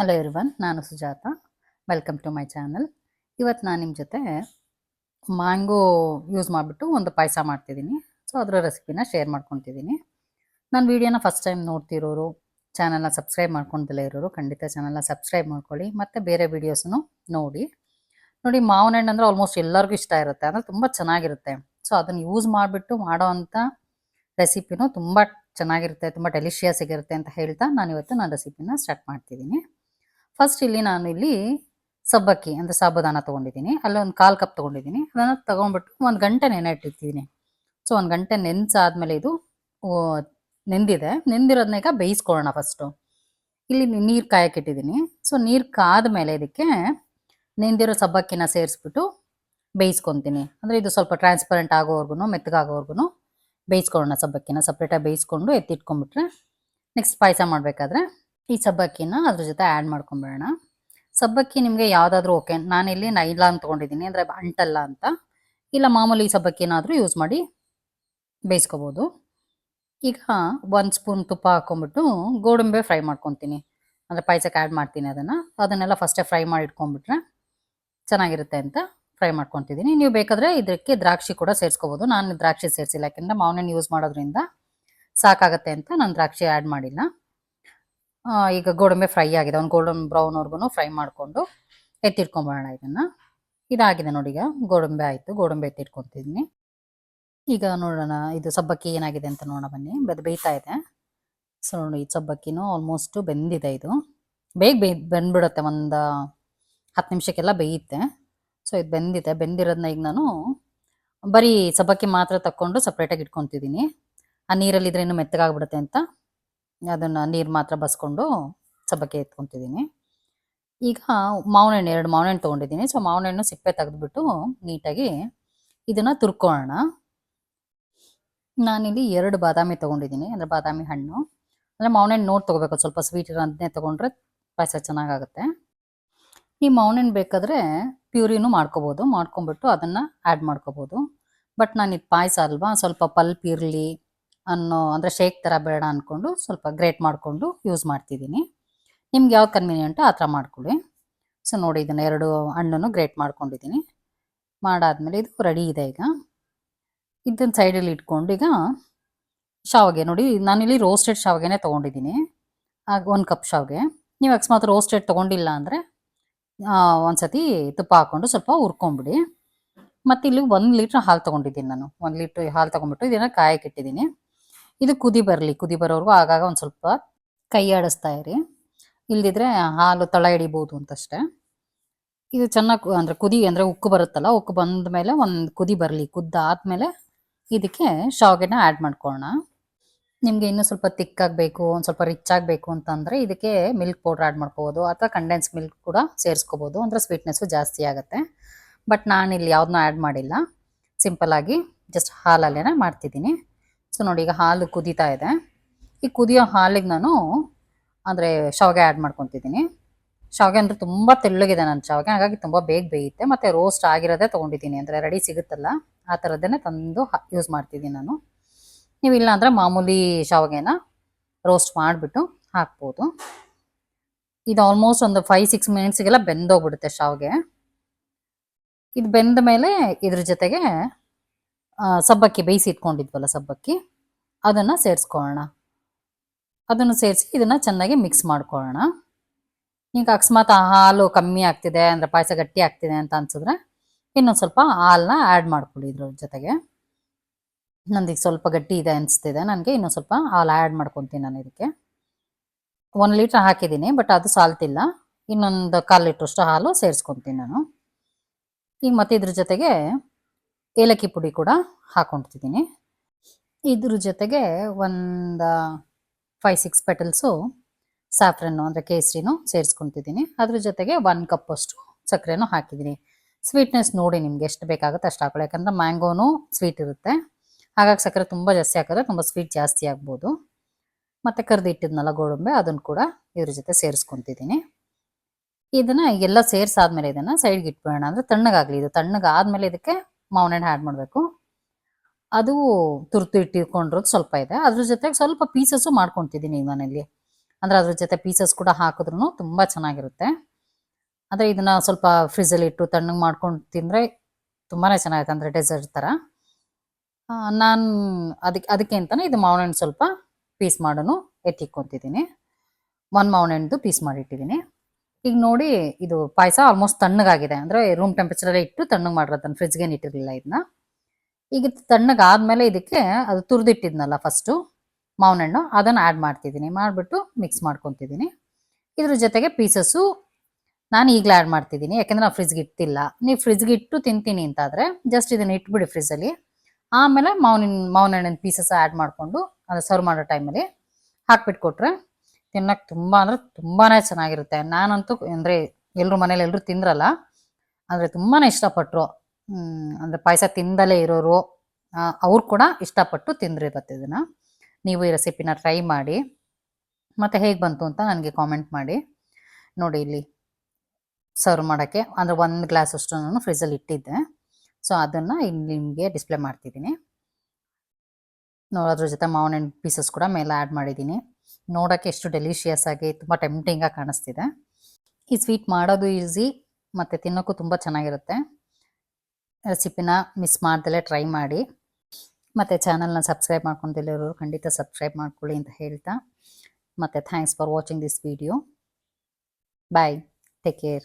Hello everyone ನಾನು Sujatha. Welcome to my channel ಇವತ್ತು ನಾನು ನಿಮ್ಮ ಜೊತೆ ಮ್ಯಾಂಗೋ ಯೂಸ್ ಮಾಡಿಬಿಟ್ಟು ಒಂದು ಪಾಯಸ ಮಾಡ್ತಿದ್ದೀನಿ. ಸೊ ಅದರ ರೆಸಿಪಿನ ಶೇರ್ ಮಾಡ್ಕೊತಿದ್ದೀನಿ. ನಾನು ವೀಡಿಯೋನ ಫಸ್ಟ್ ಟೈಮ್ ನೋಡ್ತಿರೋರು ಚಾನಲ್ನ ಸಬ್ಸ್ಕ್ರೈಬ್ ಮಾಡ್ಕೊಂಡಿಲ್ಲ ಇರೋರು, ಖಂಡಿತ ಚಾನಲ್ನ ಸಬ್ಸ್ಕ್ರೈಬ್ ಮಾಡ್ಕೊಳ್ಳಿ. ಮತ್ತು ಬೇರೆ ವೀಡಿಯೋಸ್ನು ನೋಡಿ. ನೋಡಿ ಮಾವಿನ ಹಣ್ಣು ಅಂದರೆ ಆಲ್ಮೋಸ್ಟ್ ಎಲ್ಲರಿಗೂ ಇಷ್ಟ ಇರುತ್ತೆ. ಅಂದರೆ ತುಂಬ ಚೆನ್ನಾಗಿರುತ್ತೆ. ಸೊ ಅದನ್ನು ಯೂಸ್ ಮಾಡಿಬಿಟ್ಟು ಮಾಡೋ ಅಂಥ ರೆಸಿಪಿನೂ ತುಂಬ ಚೆನ್ನಾಗಿರುತ್ತೆ, ತುಂಬ ಡೆಲಿಷಿಯಸ್ ಆಗಿರುತ್ತೆ ಅಂತ ಹೇಳ್ತಾ ನಾನು ಇವತ್ತು ನನ್ನ ರೆಸಿಪಿನ ಸ್ಟಾರ್ಟ್ ಮಾಡ್ತಿದ್ದೀನಿ. ಫಸ್ಟ್ ಇಲ್ಲಿ ನಾನು ಇಲ್ಲಿ ಸಬ್ಬಕ್ಕಿ ಅಂದರೆ ಸಾಬುದಾನ ತೊಗೊಂಡಿದ್ದೀನಿ. ಅಲ್ಲಿ ಒಂದು ಕಾಲು ಕಪ್ ತೊಗೊಂಡಿದ್ದೀನಿ. ಅದನ್ನು ತೊಗೊಂಡ್ಬಿಟ್ಟು ಒಂದು ಗಂಟೆ ನೆನೆ ಇಟ್ಟಿರ್ತೀನಿ ಸೊ ಒಂದು ಗಂಟೆ ನೆನೆಸಾದ್ಮೇಲೆ ಇದು ನೆಂದಿದೆ. ನೆಂದಿರೋದನ್ನ ಈಗ ಬೇಯಿಸ್ಕೊಳ್ಳೋಣ ಫಸ್ಟು ಇಲ್ಲಿ ನೀರು ಕಾಯಕ್ಕೆ ಇಟ್ಟಿದ್ದೀನಿ. ಸೊ ನೀರು ಕಾದ ಮೇಲೆ ಇದಕ್ಕೆ ನೆಂದಿರೋ ಸಬ್ಬಕ್ಕಿನ ಸೇರಿಸ್ಬಿಟ್ಟು ಬೇಯಿಸ್ಕೊತೀನಿ. ಅಂದರೆ ಇದು ಸ್ವಲ್ಪ ಟ್ರಾನ್ಸ್ಪರೆಂಟ್ ಆಗೋವರೆಗೂ ಮೆತ್ತಗಾಗೋವರೆಗೂ ಬೇಯಿಸ್ಕೊಳ್ಳೋಣ ಸಬ್ಬಕ್ಕಿನ. ಸಪ್ರೇಟಾಗಿ ಬೇಯಿಸ್ಕೊಂಡು ಎತ್ತಿಟ್ಕೊಂಡ್ಬಿಟ್ರೆ ನೆಕ್ಸ್ಟ್ ಪಾಯಸ ಮಾಡಬೇಕಾದ್ರೆ ಈ ಸಬ್ಬಕ್ಕಿನ ಅದ್ರ ಜೊತೆ ಆ್ಯಡ್ ಮಾಡ್ಕೊಂಬಿಡೋಣ ಸಬ್ಬಕ್ಕಿ ನಿಮಗೆ ಯಾವುದಾದ್ರೂ ಓಕೆ ನಾನಿಲ್ಲಿ ನೈಲಾನ್ ತೊಗೊಂಡಿದ್ದೀನಿ, ಅಂದರೆ ಅಂಟಲ್ಲ ಅಂತ. ಇಲ್ಲ ಮಾಮೂಲಿ ಸಬ್ಬಕ್ಕಿನಾದರೂ ಯೂಸ್ ಮಾಡಿ ಬೇಯಿಸ್ಕೋಬೋದು. ಈಗ ಒಂದು ಸ್ಪೂನ್ ತುಪ್ಪ ಹಾಕ್ಕೊಂಬಿಟ್ಟು ಗೋಡಂಬೆ ಫ್ರೈ ಮಾಡ್ಕೊತೀನಿ. ಅಂದರೆ ಪಾಯಸಕ್ಕೆ ಆ್ಯಡ್ ಮಾಡ್ತೀನಿ ಅದನ್ನು. ಅದನ್ನೆಲ್ಲ ಫಸ್ಟೇ ಫ್ರೈ ಮಾಡಿ ಇಟ್ಕೊಂಡ್ಬಿಟ್ರೆ ಚೆನ್ನಾಗಿರುತ್ತೆ ಅಂತ ಫ್ರೈ ಮಾಡ್ಕೊತಿದ್ದೀನಿ. ನೀವು ಬೇಕಾದರೆ ಇದಕ್ಕೆ ದ್ರಾಕ್ಷಿ ಕೂಡ ಸೇರಿಸ್ಕೋಬೋದು. ನಾನು ದ್ರಾಕ್ಷಿ ಸೇರಿಸಿಲ್ಲ, ಯಾಕೆಂದರೆ ಮಾವಿನ ಯೂಸ್ ಮಾಡೋದ್ರಿಂದ ಸಾಕಾಗತ್ತೆ ಅಂತ ನಾನು ದ್ರಾಕ್ಷಿ ಆ್ಯಡ್ ಮಾಡಿಲ್ಲ. ಈಗ ಗೋಡಂಬಿ ಫ್ರೈ ಆಗಿದೆ. ಒಂದು ಗೋಲ್ಡನ್ ಬ್ರೌನ್ವರೆಗೂ ಫ್ರೈ ಮಾಡಿಕೊಂಡು ಎತ್ತಿಟ್ಕೊಂಬೋಣ ಇದನ್ನು. ಇದಾಗಿದೆ ನೋಡಿ ಈಗ. ಗೋಡಂಬಿ ಆಯಿತು. ಗೋಡಂಬಿ ಎತ್ತಿಟ್ಕೊತಿದ್ದೀನಿ ಈಗ ನೋಡೋಣ, ಇದು ಸಬ್ಬಕ್ಕಿ ಏನಾಗಿದೆ ಅಂತ ನೋಡೋಣ ಬನ್ನಿ. ಬೆದ್ ಬೇಯ್ತಾ ಇದೆ. ಸೊ ನೋಡಿ, ಈ ಸಬ್ಬಕ್ಕಿನೂ ಆಲ್ಮೋಸ್ಟು ಬೆಂದಿದೆ ಇದು. ಬೇಗ ಬೇ ಬೆಂದ್ಬಿಡುತ್ತೆ. ಒಂದು ಹತ್ತು ನಿಮಿಷಕ್ಕೆಲ್ಲ ಬೇಯುತ್ತೆ. ಸೊ ಇದು ಬೆಂದಿದೆ. ಬೆಂದಿರೋದನ್ನ ಈಗ ನಾನು ಬರೀ ಸಬ್ಬಕ್ಕಿ ಮಾತ್ರ ತಕ್ಕೊಂಡು ಸಪ್ರೇಟಾಗಿ ಇಟ್ಕೊತಿದ್ದೀನಿ. ಆ ನೀರಲ್ಲಿ ಇದ್ರೆ ಇನ್ನೂ ಮೆತ್ತಗಾಗ್ಬಿಡುತ್ತೆ ಅಂತ ಅದನ್ನು ನೀರು ಮಾತ್ರ ಬಸ್ಕೊಂಡು ಸಬ್ಬಕ್ಕೆ ಎತ್ಕೊತಿದ್ದೀನಿ. ಈಗ ಮಾವಿನಣ್ಣು ಎರಡು ಮಾವಿನಣ್ಣು ತೊಗೊಂಡಿದ್ದೀನಿ. ಸೊ ಮಾವಿನ ಹಣ್ಣು ಸಿಪ್ಪೆ ತೆಗೆದುಬಿಟ್ಟು ನೀಟಾಗಿ ಇದನ್ನು ತುರ್ಕೊಳ್ಳೋಣ. ನಾನಿಲ್ಲಿ ಎರಡು ಬಾದಾಮಿ ತೊಗೊಂಡಿದ್ದೀನಿ. ಅಂದರೆ ಬಾದಾಮಿ ಹಣ್ಣು. ಅಂದರೆ ಮಾವಿನಣ್ಣು ನೋಡಿ ತೊಗೋಬೇಕು. ಸ್ವಲ್ಪ ಸ್ವೀಟ್ ಇರೋದನ್ನೇ ತೊಗೊಂಡ್ರೆ ಪಾಯಸ ಚೆನ್ನಾಗಾಗುತ್ತೆ. ಈ ಮಾವಿನಣ್ಣು ಬೇಕಾದರೆ ಪ್ಯೂರಿನೂ ಮಾಡ್ಕೋಬೋದು. ಮಾಡ್ಕೊಂಬಿಟ್ಟು ಅದನ್ನು ಆ್ಯಡ್ ಮಾಡ್ಕೋಬೋದು. ಬಟ್ ನಾನು ಇದು ಪಾಯಸ ಅಲ್ವಾ? ಸ್ವಲ್ಪ ಪಲ್ಪ್ ಇರಲಿ ಅನ್ನೋ ಅಂದರೆ ಶೇಕ್ ಥರ ಬೇಡ ಅಂದ್ಕೊಂಡು ಸ್ವಲ್ಪ ಗ್ರೇಟ್ ಮಾಡಿಕೊಂಡು ಯೂಸ್ ಮಾಡ್ತಿದ್ದೀನಿ. ನಿಮ್ಗೆ ಯಾವ ಕನ್ವೀನಿಯಂಟು ಆ ಥರ ಮಾಡ್ಕೊಳ್ಳಿ. ಸೊ ನೋಡಿ ಇದನ್ನು ಎರಡು ಹಣ್ಣನ್ನು ಗ್ರೇಟ್ ಮಾಡ್ಕೊಂಡಿದ್ದೀನಿ. ಮಾಡಾದಮೇಲೆ ಇದು ರೆಡಿ ಇದೆ ಈಗ. ಇದನ್ನು ಸೈಡಲ್ಲಿ ಇಟ್ಕೊಂಡು ಈಗ ಶಾವಿಗೆ ನೋಡಿ ನಾನಿಲ್ಲಿ ರೋಸ್ಟೆಡ್ ಶಾವಿಗೆನೇ ತೊಗೊಂಡಿದ್ದೀನಿ. ಆಗ ಒಂದು ಕಪ್ ಶಾವಿಗೆ. ನೀವು ಅಕಸ್ಮಾತ್ ರೋಸ್ಟೆಡ್ ತೊಗೊಂಡಿಲ್ಲ ಅಂದರೆ ಒಂದ್ಸತಿ ತುಪ್ಪ ಹಾಕ್ಕೊಂಡು ಸ್ವಲ್ಪ ಹುರ್ಕೊಂಬಿಡಿ. ಮತ್ತು ಇಲ್ಲಿ ಒಂದು ಲೀಟ್ರ್ ಹಾಲು ತೊಗೊಂಡಿದ್ದೀನಿ ನಾನು. ಒಂದು ಲೀಟ್ರ್ ಹಾಲು ತೊಗೊಂಡ್ಬಿಟ್ಟು ಇದನ್ನು ಕಾಯಕ್ಕೆ ಇಟ್ಟಿದ್ದೀನಿ. ಇದು ಕುದಿ ಬರಲಿ, ಕುದಿ ಬರೋವರೆಗೂ ಆಗಾಗ ಒಂದು ಸ್ವಲ್ಪ ಕೈ ಆಡಿಸ್ತಾ ಇರಿ. ಇಲ್ದಿದ್ರೆ ಹಾಲು ತಳ ಹಿಡಿಬೋದು ಅಂತಷ್ಟೇ. ಇದು ಚೆನ್ನಾಗಿ ಅಂದರೆ ಕುದಿ ಅಂದರೆ ಉಕ್ಕು ಬರುತ್ತಲ್ಲ, ಉಕ್ಕು ಬಂದ ಮೇಲೆ ಒಂದು ಕುದಿ ಬರಲಿ, ಕುದ್ದಾದ್ಮೇಲೆ ಇದಕ್ಕೆ ಶಾವಿಗೆನ ಆ್ಯಡ್ ಮಾಡ್ಕೊಳ್ಳೋಣ ನಿಮಗೆ ಇನ್ನೂ ಸ್ವಲ್ಪ ತಿಕ್ ಆಗಬೇಕು ಒಂದು ಸ್ವಲ್ಪ ರಿಚ್ ಆಗಬೇಕು ಅಂತಂದರೆ ಇದಕ್ಕೆ ಮಿಲ್ಕ್ ಪೌಡ್ರ್ ಆ್ಯಡ್ ಮಾಡ್ಕೋಬೋದು, ಅಥವಾ ಕಂಡೆನ್ಸ್ ಮಿಲ್ಕ್ ಕೂಡ ಸೇರಿಸ್ಕೋಬೋದು, ಅಂದರೆ ಸ್ವೀಟ್ನೆಸ್ಸು ಜಾಸ್ತಿ ಆಗುತ್ತೆ. ಬಟ್ ನಾನು ಇಲ್ಲಿ ಯಾವುದನ್ನೂ ಆ್ಯಡ್ ಮಾಡಿಲ್ಲ ಆಗಿ ಜಸ್ಟ್ ಹಾಲಲ್ಲೇ ಮಾಡ್ತಿದ್ದೀನಿ. ಸೊ ನೋಡಿ, ಈಗ ಹಾಲು ಕುದೀತಾ ಇದೆ. ಈ ಕುದಿಯೋ ಹಾಲಿಗೆ ನಾನು ಅಂದರೆ ಶಾವಿಗೆ ಆ್ಯಡ್ ಮಾಡ್ಕೊತಿದ್ದೀನಿ. ಶಾವಿಗೆ ಅಂದರೆ ತುಂಬ ತೆಳ್ಳಗಿದೆ ನನ್ನ ಶಾವಿಗೆ, ಹಾಗಾಗಿ ತುಂಬ ಬೇಗ ಬೇಯುತ್ತೆ. ಮತ್ತು ರೋಸ್ಟ್ ಆಗಿರೋದೇ ತೊಗೊಂಡಿದ್ದೀನಿ. ಅಂದರೆ ರೆಡಿ ಸಿಗುತ್ತಲ್ಲ, ಆ ಥರದ್ದೇ ತಂದು ಯೂಸ್ ಮಾಡ್ತಿದ್ದೀನಿ ನಾನು. ನೀವು ಇಲ್ಲ ಅಂದರೆ ಮಾಮೂಲಿ ಶಾವಿಗೆನ ರೋಸ್ಟ್ ಮಾಡಿಬಿಟ್ಟು ಹಾಕ್ಬೋದು. ಇದು ಆಲ್ಮೋಸ್ಟ್ ಒಂದು ಫೈವ್ ಸಿಕ್ಸ್ ಮಿನಿಟ್ಸಿಗೆಲ್ಲ ಬೆಂದೋಗ್ಬಿಡುತ್ತೆ ಶಾವಿಗೆ. ಇದು ಬೆಂದ ಮೇಲೆ ಇದ್ರ ಜೊತೆಗೆ ಸಬ್ಬಕ್ಕಿ ಬೇಯಿಸಿ ಇಟ್ಕೊಂಡಿದ್ವಲ್ಲ ಸಬ್ಬಕ್ಕಿ, ಅದನ್ನು ಸೇರಿಸ್ಕೊಳ್ಳೋಣ ಅದನ್ನು ಸೇರಿಸಿ ಇದನ್ನು ಚೆನ್ನಾಗಿ ಮಿಕ್ಸ್ ಮಾಡ್ಕೊಳ್ಳೋಣ ಈಗ ಅಕಸ್ಮಾತ್ ಹಾಲು ಕಮ್ಮಿ ಆಗ್ತಿದೆ ಅಂದರೆ ಪಾಯಸ ಗಟ್ಟಿ ಆಗ್ತಿದೆ ಅಂತ ಅನ್ಸಿದ್ರೆ ಇನ್ನೊಂದು ಸ್ವಲ್ಪ ಹಾಲನ್ನ ಆ್ಯಡ್ ಮಾಡ್ಕೊಳ್ಳಿ ಇದ್ರ ಜೊತೆಗೆ. ನಂದೀಗ ಸ್ವಲ್ಪ ಗಟ್ಟಿ ಇದೆ ಅನಿಸ್ತಿದೆ, ನನಗೆ ಇನ್ನೊಂದು ಸ್ವಲ್ಪ ಹಾಲು ಆ್ಯಡ್ ಮಾಡ್ಕೊತೀನಿ ನಾನು ಇದಕ್ಕೆ. ಒಂದು ಲೀಟ್ರ್ ಹಾಕಿದ್ದೀನಿ ಬಟ್ ಅದು ಸಾಲ್ತಿಲ್ಲ ಇನ್ನೊಂದು ಕಾಲು ಲೀಟ್ರಷ್ಟು ಹಾಲು ಸೇರಿಸ್ಕೊತೀನಿ ನಾನು. ಈಗ ಮತ್ತೆ ಇದ್ರ ಜೊತೆಗೆ ಏಲಕ್ಕಿ ಪುಡಿ ಕೂಡ ಹಾಕ್ಕೊಳ್ತಿದ್ದೀನಿ ಇದ್ರ ಜೊತೆಗೆ ಒಂದು ಫೈವ್ ಸಿಕ್ಸ್ ಪೆಟಲ್ಸು ಸಾಫ್ರನ್ನು ಅಂದರೆ ಕೇಸರಿನೂ ಸೇರಿಸ್ಕೊತಿದ್ದೀನಿ. ಅದ್ರ ಜೊತೆಗೆ ಒನ್ ಕಪ್ಪಷ್ಟು ಸಕ್ಕರೆನೂ ಹಾಕಿದ್ದೀನಿ. ಸ್ವೀಟ್ನೆಸ್ ನೋಡಿ ನಿಮ್ಗೆ ಎಷ್ಟು ಬೇಕಾಗುತ್ತೆ ಅಷ್ಟು ಹಾಕೊಳ್ಳಿ. ಯಾಕಂದರೆ ಮ್ಯಾಂಗೋನು ಸ್ವೀಟ್ ಇರುತ್ತೆ. ಹಾಗಾಗಿ ಸಕ್ಕರೆ ತುಂಬ ಜಾಸ್ತಿ ಹಾಕಿದ್ರೆ ತುಂಬ ಸ್ವೀಟ್ ಜಾಸ್ತಿ ಆಗ್ಬೋದು. ಮತ್ತು ಕರೆದಿಟ್ಟಿದ್ನಲ್ಲ ಗೋಡಂಬಿ, ಅದನ್ನು ಕೂಡ ಇದ್ರ ಜೊತೆ ಸೇರಿಸ್ಕೊತಿದ್ದೀನಿ. ಇದನ್ನು ಎಲ್ಲ ಸೇರಿಸಾದ್ಮೇಲೆ ಇದನ್ನು ಸೈಡ್ಗೆ ಇಟ್ಬಿಡೋಣ. ಅಂದರೆ ತಣ್ಣಗಾಗಲಿ. ಇದು ತಣ್ಣಗಾದ್ಮೇಲೆ ಇದಕ್ಕೆ ಮಾವಿನ ಹಣ್ಣು ಆ್ಯಡ್ ಮಾಡಬೇಕು. ಅದು ತುರ್ತು ಇಟ್ಟಿಕೊಂಡಿರೋದು ಸ್ವಲ್ಪ ಇದೆ. ಅದ್ರ ಜೊತೆಗೆ ಸ್ವಲ್ಪ ಪೀಸಸ್ಸು ಮಾಡ್ಕೊತಿದ್ದೀನಿ ಈಗ ನಾನಲ್ಲಿ ಅಂದರೆ ಅದ್ರ ಜೊತೆ ಪೀಸಸ್ ಕೂಡ ಹಾಕಿದ್ರೂ ತುಂಬ ಚೆನ್ನಾಗಿರುತ್ತೆ. ಆದರೆ ಇದನ್ನು ಸ್ವಲ್ಪ ಫ್ರಿಜ್ಜಲ್ಲಿ ಇಟ್ಟು ತಣ್ಣಗೆ ಮಾಡ್ಕೊಂಡು ತಿಂದರೆ ತುಂಬಾ ಚೆನ್ನಾಗಿರುತ್ತೆ ಅಂದರೆ ಡೆಸರ್ಟ್ ಥರ ನಾನು ಅದಕ್ಕೆ ಅದಕ್ಕೆ ಅಂತಲೇ ಇದು ಮಾವಿನ ಹಣ್ಣು ಸ್ವಲ್ಪ ಪೀಸ್ ಮಾಡೋನು ಎತ್ತಿಕ್ಕೊತಿದ್ದೀನಿ ಒಂದು ಮಾವಿನ ಪೀಸ್ ಮಾಡಿಟ್ಟಿದ್ದೀನಿ. ಈಗ ನೋಡಿ ಇದು ಪಾಯಸ ಆಲ್ಮೋಸ್ಟ್ ತಣ್ಣಗಾಗಿದೆ. ಅಂದರೆ ರೂಮ್ ಟೆಂಪರೇಚರಲ್ಲೇ ಇಟ್ಟು ತಣ್ಣಗೆ ಮಾಡಿರೋದನ್ನು ಫ್ರಿಜ್ಗೆ ಇಟ್ಟಿರಲಿಲ್ಲ ಇದನ್ನ. ಈಗ ತಣ್ಣಗಾದ್ಮೇಲೆ ಇದಕ್ಕೆ ಅದು ತುರಿದಿಟ್ಟಿದ್ನಲ್ಲ ಫಸ್ಟು ಮಾವಿನ ಹಣ್ಣು, ಅದನ್ನು ಆ್ಯಡ್ ಮಾಡ್ತಿದ್ದೀನಿ. ಮಾಡಿಬಿಟ್ಟು ಮಿಕ್ಸ್ ಮಾಡ್ಕೊತಿದ್ದೀನಿ. ಇದ್ರ ಜೊತೆಗೆ ಪೀಸಸ್ಸು ನಾನು ಈಗಲೇ ಆ್ಯಡ್ ಮಾಡ್ತಿದ್ದೀನಿ. ಯಾಕೆಂದ್ರೆ ನಾವು ಫ್ರಿಜ್ಗೆ ಇಟ್ಟಿಲ್ಲ. ನೀವು ಫ್ರಿಜ್ಗೆ ಇಟ್ಟು ತಿಂತೀನಿ ಅಂತಾದರೆ ಜಸ್ಟ್ ಇದನ್ನು ಇಟ್ಬಿಡಿ ಫ್ರಿಜ್ಜಲ್ಲಿ ಆಮೇಲೆ ಮಾವಿನ ಮಾವಿನ ಹಣ್ಣಿನ ಪೀಸಸ್ ಆ್ಯಡ್ ಮಾಡಿಕೊಂಡು ಅದು ಸರ್ವ್ ಮಾಡೋ ಟೈಮಲ್ಲಿ ಹಾಕ್ಬಿಟ್ಟು ಕೊಟ್ರೆ ತಿನ್ನಕ್ಕೆ ತುಂಬ ಅಂದರೆ ತುಂಬಾ ಚೆನ್ನಾಗಿರುತ್ತೆ. ನಾನಂತೂ ಅಂದರೆ ಎಲ್ಲರೂ ಮನೇಲಿ ಎಲ್ಲರೂ ತಿಂದ್ರಲ್ಲ ಅಂದರೆ ತುಂಬಾ ಇಷ್ಟಪಟ್ಟರು ಅಂದರೆ ಪಾಯಸ ತಿಂದಲೇ ಇರೋರು ಅವ್ರು ಕೂಡ ಇಷ್ಟಪಟ್ಟು ತಿಂದಿರುತ್ತೆ ಇದನ್ನು. ನೀವು ಈ ರೆಸಿಪಿನ ಟ್ರೈ ಮಾಡಿ. ಮತ್ತೆ ಹೇಗೆ ಬಂತು ಅಂತ ನನಗೆ ಕಾಮೆಂಟ್ ಮಾಡಿ. ನೋಡಿ ಇಲ್ಲಿ ಸರ್ವ್ ಮಾಡೋಕ್ಕೆ, ಅಂದರೆ ಒಂದು ಗ್ಲಾಸ್ ಅಷ್ಟು ನಾನು ಫ್ರಿಜ್ಜಲ್ಲಿ ಇಟ್ಟಿದ್ದೆ. ಸೊ, ಅದನ್ನು ಇಲ್ಲಿ ನಿಮಗೆ ಡಿಸ್ಪ್ಲೇ ಮಾಡ್ತಿದ್ದೀನಿ. ನೋಡೋದ್ರ ಜೊತೆ ಮಾವಿನ ಹಣ್ಣು ಪೀಸಸ್ ಕೂಡ ಮೇಲೆ ಆ್ಯಡ್ ಮಾಡಿದ್ದೀನಿ. ನೋಡೋಕ್ಕೆ ಎಷ್ಟು ಡೆಲಿಷಿಯಸ್ ಆಗಿ ತುಂಬ ಟೆಂಪ್ಟಿಂಗಾಗಿ ಕಾಣಿಸ್ತಿದೆ. ಈ ಸ್ವೀಟ್ ಮಾಡೋದು ಈಸಿ ಮತ್ತು ತಿನ್ನೋಕ್ಕೂ ತುಂಬ ಚೆನ್ನಾಗಿರುತ್ತೆ. ರೆಸಿಪಿನ ಮಿಸ್ ಮಾಡ್ದಲೇ ಟ್ರೈ ಮಾಡಿ. ಮತ್ತು ಚಾನಲ್ನ ಸಬ್ಸ್ಕ್ರೈಬ್ ಮಾಡ್ಕೊಂತಿರೋರು ಖಂಡಿತ ಸಬ್ಸ್ಕ್ರೈಬ್ ಮಾಡ್ಕೊಳ್ಳಿ ಅಂತ ಹೇಳ್ತಾ. ಮತ್ತು thanks for watching this video bye take care